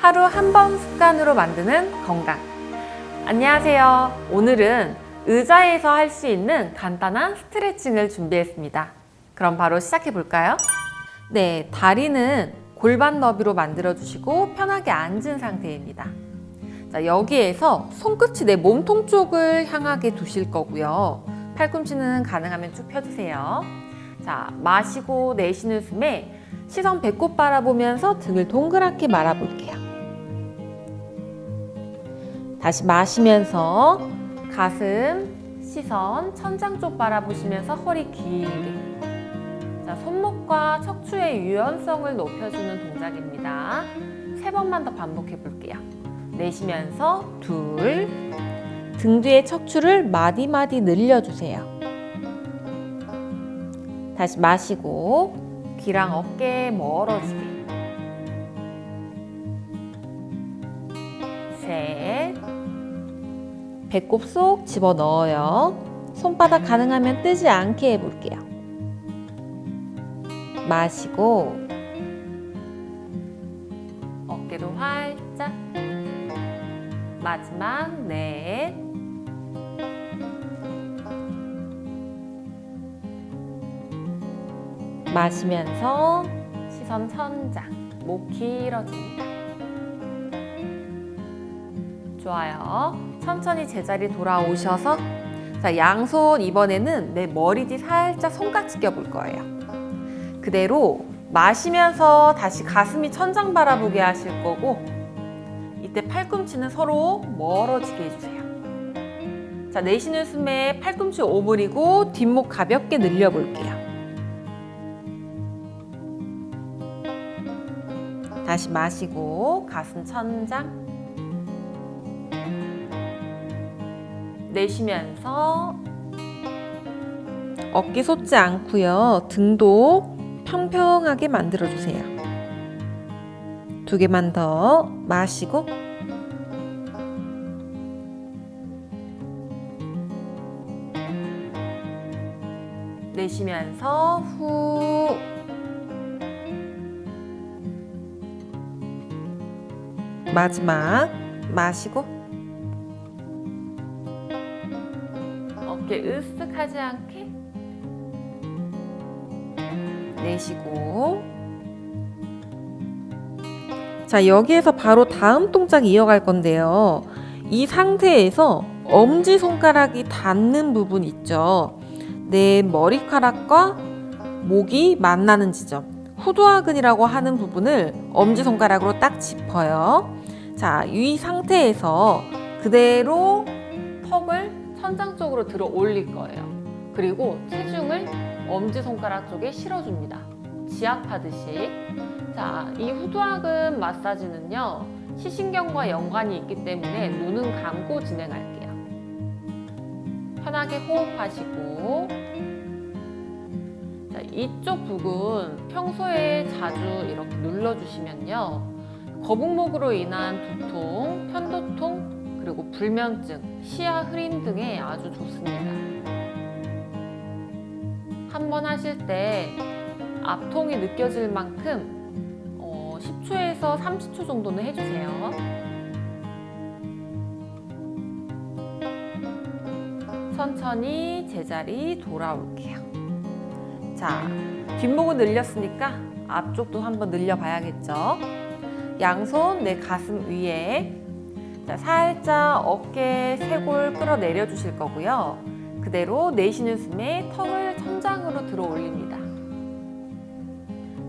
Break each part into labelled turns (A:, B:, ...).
A: 하루 한 번 습관으로 만드는 건강. 안녕하세요. 오늘은 의자에서 할 수 있는 간단한 스트레칭을 준비했습니다. 그럼 바로 시작해 볼까요? 네, 다리는 골반 너비로 만들어 주시고 편하게 앉은 상태입니다. 자, 여기에서 손끝이 내 몸통 쪽을 향하게 두실 거고요. 팔꿈치는 가능하면 쭉 펴주세요. 자, 마시고 내쉬는 숨에 시선 배꼽 바라보면서 등을 동그랗게 말아볼게요. 다시 마시면서 가슴, 시선, 천장 쪽 바라보시면서 허리 길게. 자, 손목과 척추의 유연성을 높여주는 동작입니다. 세 번만 더 반복해 볼게요. 내쉬면서 둘, 등 뒤의 척추를 마디마디 늘려주세요. 다시 마시고 귀랑 어깨 멀어지게. 셋, 배꼽 속 집어 넣어요. 손바닥 가능하면 뜨지 않게 해볼게요. 마시고 어깨도 활짝 마지막 넷 마시면서 시선 천장 목 길어집니다. 좋아요. 천천히 제자리 돌아오셔서 자, 양손 이번에는 내 머리 뒤 살짝 손깍지 껴볼 거예요. 그대로 마시면서 다시 가슴이 천장 바라보게 하실 거고 이때 팔꿈치는 서로 멀어지게 해주세요. 자, 내쉬는 숨에 팔꿈치 오므리고 뒷목 가볍게 늘려볼게요. 다시 마시고 가슴 천장 내쉬면서 어깨 솟지 않고요. 등도 평평하게 만들어 주세요. 두 개만 더 마시고 내쉬면서 후 마지막 마시고 어깨 으쓱하지 않게 내쉬고. 자 여기에서 바로 다음 동작 이어갈 건데요. 이 상태에서 엄지손가락이 닿는 부분 있죠? 내 머리카락과 목이 만나는 지점. 후두화근이라고 하는 부분을 엄지손가락으로 딱 짚어요. 자 이 상태에서 그대로 천장 쪽으로 들어 올릴 거예요 그리고 체중을 엄지손가락 쪽에 실어줍니다. 지압하듯이. 자, 이 후두학은 마사지는요, 시신경과 연관이 있기 때문에 눈은 감고 진행할게요. 편하게 호흡하시고, 자, 이쪽 부분 평소에 자주 이렇게 눌러주시면요, 거북목으로 인한 두통, 편도통, 그리고 불면증, 시야 흐림 등에 아주 좋습니다. 한 번 하실 때 앞통이 느껴질 만큼 어, 10초에서 30초 정도는 해주세요. 천천히 제자리 돌아올게요. 자, 뒷목은 늘렸으니까 앞쪽도 한번 늘려봐야겠죠. 양손 내 가슴 위에 자, 살짝 어깨 쇄골 끌어내려 주실 거고요. 그대로 내쉬는 숨에 턱을 천장으로 들어 올립니다.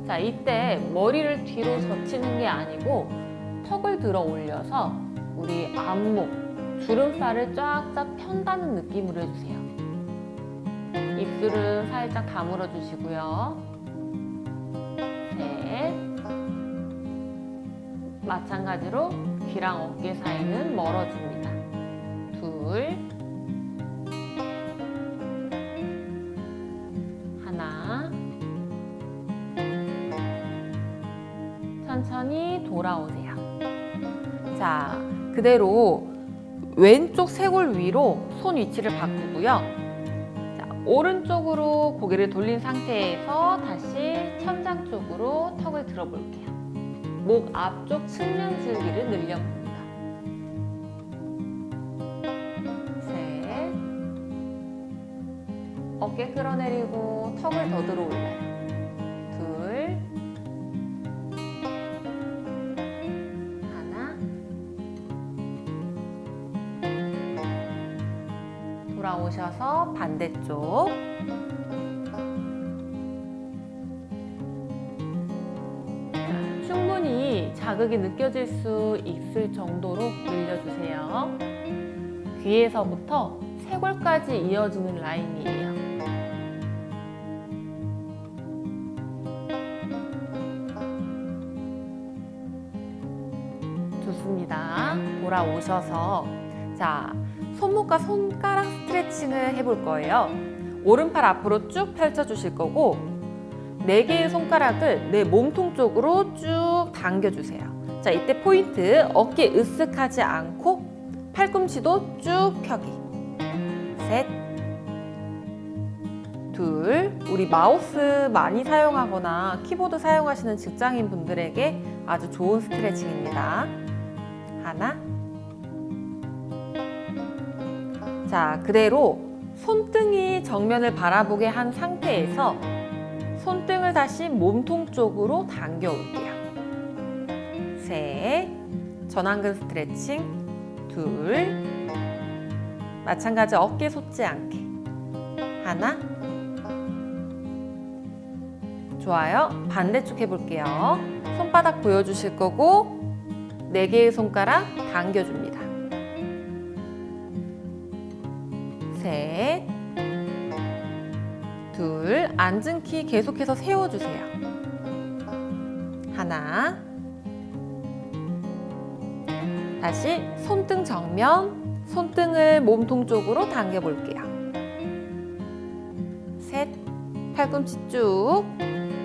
A: 자, 이때 머리를 뒤로 젖히는 게 아니고 턱을 들어 올려서 우리 안목, 주름살을 쫙쫙 편다는 느낌으로 해주세요. 입술은 살짝 다물어 주시고요. 셋. 마찬가지로 귀랑 어깨 사이는 멀어집니다. 둘. 하나. 천천히 돌아오세요. 자, 그대로 왼쪽 쇄골 위로 손 위치를 바꾸고요. 자, 오른쪽으로 고개를 돌린 상태에서 다시 천장 쪽으로 턱을 들어볼게요. 목 앞쪽 측면 줄기를 늘려봅니다. 셋. 어깨 끌어내리고 턱을 더 들어 올려요. 둘. 하나. 돌아오셔서 반대쪽. 자극이 느껴질 수 있을 정도로 늘려주세요. 귀에서부터 쇄골까지 이어지는 라인이에요. 좋습니다. 돌아오셔서 자 손목과 손가락 스트레칭을 해볼 거예요. 오른팔 앞으로 쭉 펼쳐 주실 거고 네 개의 손가락을 내 몸통 쪽으로 쭉 당겨 주세요. 자 이때 포인트 어깨 으쓱하지 않고 팔꿈치도 쭉 펴기. 셋. 둘, 우리 마우스 많이 사용하거나 키보드 사용하시는 직장인 분들에게 아주 좋은 스트레칭입니다. 하나. 자, 그대로 손등이 정면을 바라보게 한 상태에서 손등을 다시 몸통 쪽으로 당겨 올게요. 셋. 전완근 스트레칭. 둘. 마찬가지 어깨 솟지 않게. 하나. 좋아요. 반대쪽 해볼게요. 손바닥 보여주실 거고, 네 개의 손가락 당겨줍니다. 셋. 둘. 앉은 키 계속해서 세워주세요. 하나. 다시 손등 정면, 손등을 몸통 쪽으로 당겨볼게요. 셋. 팔꿈치 쭉.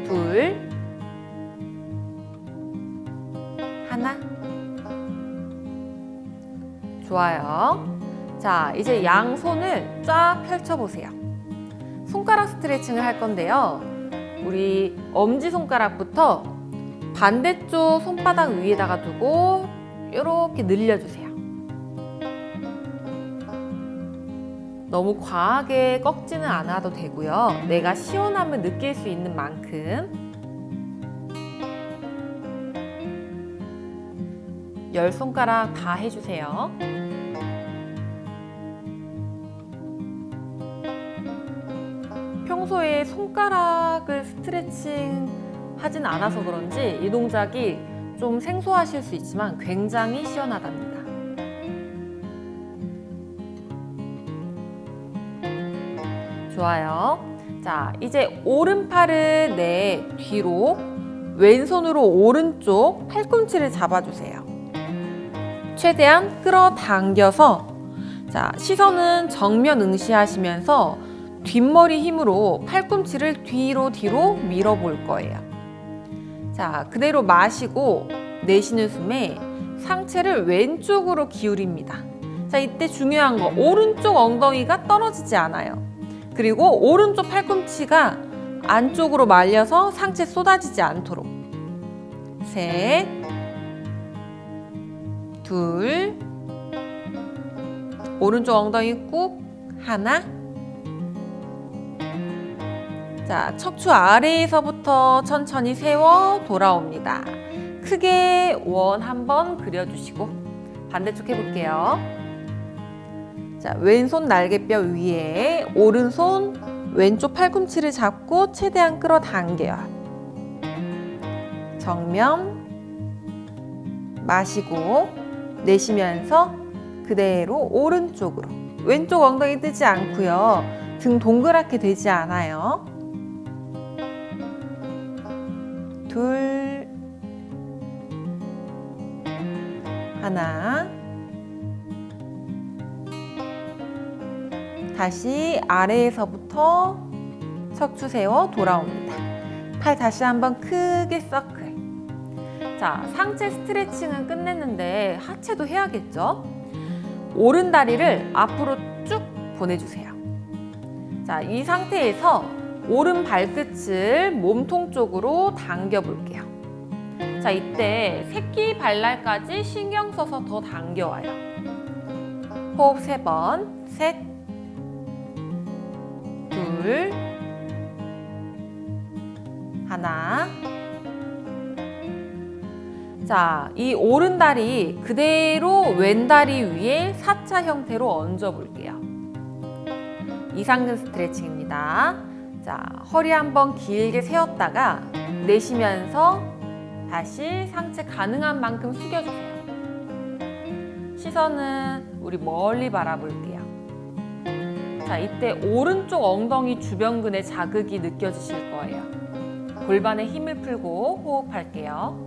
A: 둘. 하나. 좋아요. 자, 이제 양손을 쫙 펼쳐보세요. 손가락 스트레칭을 할 건데요. 우리 엄지손가락부터 반대쪽 손바닥 위에다가 두고 이렇게 늘려주세요. 너무 과하게 꺾지는 않아도 되고요. 내가 시원함을 느낄 수 있는 만큼 열 손가락 다 해주세요. 평소에 손가락을 스트레칭 하진 않아서 그런지 이 동작이 좀 생소하실 수 있지만 굉장히 시원하답니다. 좋아요. 자, 이제 오른팔을 내 뒤로 왼손으로 오른쪽 팔꿈치를 잡아주세요. 최대한 끌어당겨서 자, 시선은 정면 응시하시면서 뒷머리 힘으로 팔꿈치를 뒤로 뒤로 밀어볼 거예요. 자, 그대로 마시고 내쉬는 숨에 상체를 왼쪽으로 기울입니다. 자, 이때 중요한 거 오른쪽 엉덩이가 떨어지지 않아요. 그리고 오른쪽 팔꿈치가 안쪽으로 말려서 상체 쏟아지지 않도록. 셋, 둘, 오른쪽 엉덩이 꾹, 하나. 자, 척추 아래에서부터 천천히 세워 돌아옵니다. 크게 원 한번 그려주시고 반대쪽 해볼게요. 자, 왼손 날개뼈 위에 오른손 왼쪽 팔꿈치를 잡고 최대한 끌어당겨요. 정면 마시고 내쉬면서 그대로 오른쪽으로 왼쪽 엉덩이 뜨지 않고요. 등 동그랗게 되지 않아요. 둘 하나 다시 아래에서부터 척추 세워 돌아옵니다. 팔 다시 한번 크게 서클. 자, 상체 스트레칭은 끝냈는데 하체도 해야겠죠? 오른 다리를 앞으로 쭉 보내주세요. 자, 이 상태에서 오른 발끝을 몸통 쪽으로 당겨 볼게요. 자, 자, 이때 새끼 발날까지 신경 써서 더 당겨와요. 호흡 세 번. 셋, 둘, 하나. 자, 이 오른 다리 그대로 왼 다리 위에 사차 형태로 얹어 볼게요. 이상근 스트레칭입니다. 자, 허리 한번 길게 세웠다가 내쉬면서 다시 상체 가능한 만큼 숙여주세요. 시선은 우리 멀리 바라볼게요. 자, 이때 오른쪽 엉덩이 주변근의 자극이 느껴지실 거예요. 골반에 힘을 풀고 호흡할게요.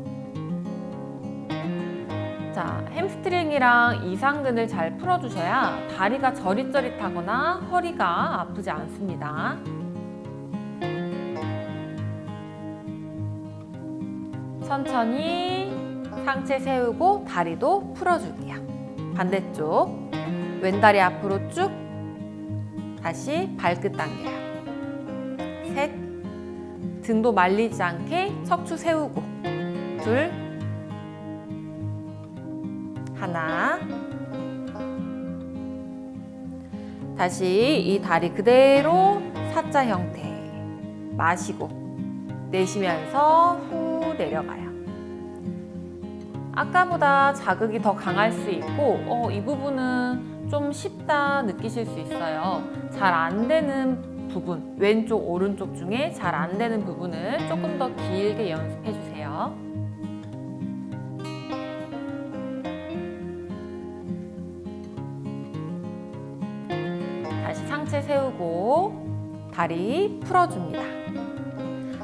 A: 자, 햄스트링이랑 이상근을 잘 풀어주셔야 다리가 저릿저릿하거나 허리가 아프지 않습니다. 천천히 상체 세우고 다리도 풀어줄게요. 반대쪽. 왼다리 앞으로 쭉 다시 발끝 당겨요. 셋. 등도 말리지 않게 척추 세우고. 둘. 하나. 다시 이 다리 그대로 사자 형태 마시고 내쉬면서 후 내려가요. 아까보다 자극이 더 강할 수 있고 어, 이 부분은 좀 쉽다 느끼실 수 있어요. 잘 안 되는 부분, 왼쪽, 오른쪽 중에 잘 안 되는 부분을 조금 더 길게 연습해 주세요. 다시 상체 세우고 다리 풀어줍니다.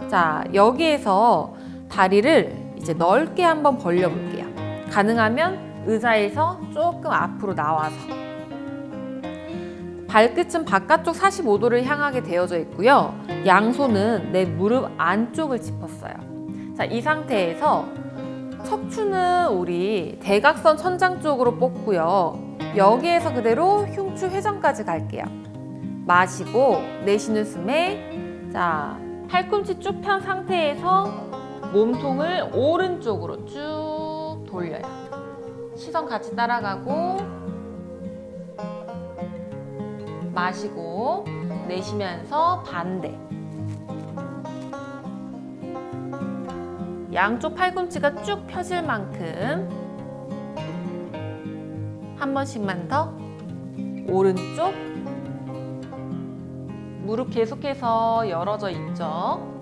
A: 자, 여기에서 다리를 이제 넓게 한번 벌려볼게요. 가능하면 의자에서 조금 앞으로 나와서 발끝은 바깥쪽 45도를 향하게 되어져 있고요. 양손은 내 무릎 안쪽을 짚었어요. 자, 이 상태에서 척추는 우리 대각선 천장 쪽으로 뽑고요. 여기에서 그대로 흉추 회전까지 갈게요. 마시고 내쉬는 숨에 자 팔꿈치 쭉 편 상태에서 몸통을 오른쪽으로 쭉 돌려요. 시선 같이 따라가고 마시고 내쉬면서 반대. 양쪽 팔꿈치가 쭉 펴질 만큼 한 번씩만 더 오른쪽 무릎 계속해서 열어져 있죠.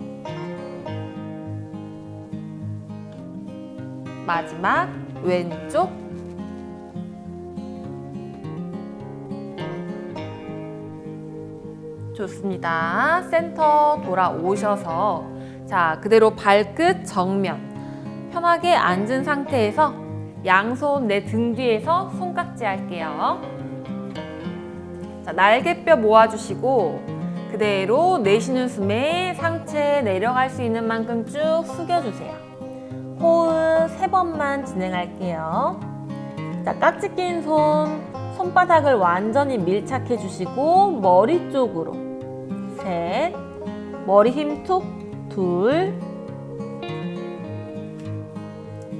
A: 마지막 왼쪽 좋습니다. 센터 돌아오셔서 자 그대로 발끝 정면 편하게 앉은 상태에서 양손 내 등 뒤에서 손깍지 할게요. 자, 날개뼈 모아주시고 그대로 내쉬는 숨에 상체 내려갈 수 있는 만큼 쭉 숙여주세요. 호흡 세 번만 진행할게요. 자, 깍지 낀 손, 손바닥을 완전히 밀착해 주시고 머리 쪽으로 셋, 머리 힘 툭, 둘,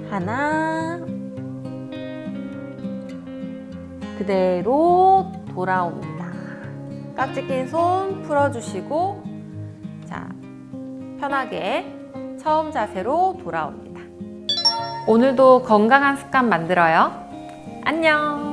A: 하나, 그대로 돌아옵니다. 깍지 낀 손 풀어주시고, 자, 편하게 처음 자세로 돌아옵니다. 오늘도 건강한 습관 만들어요. 안녕!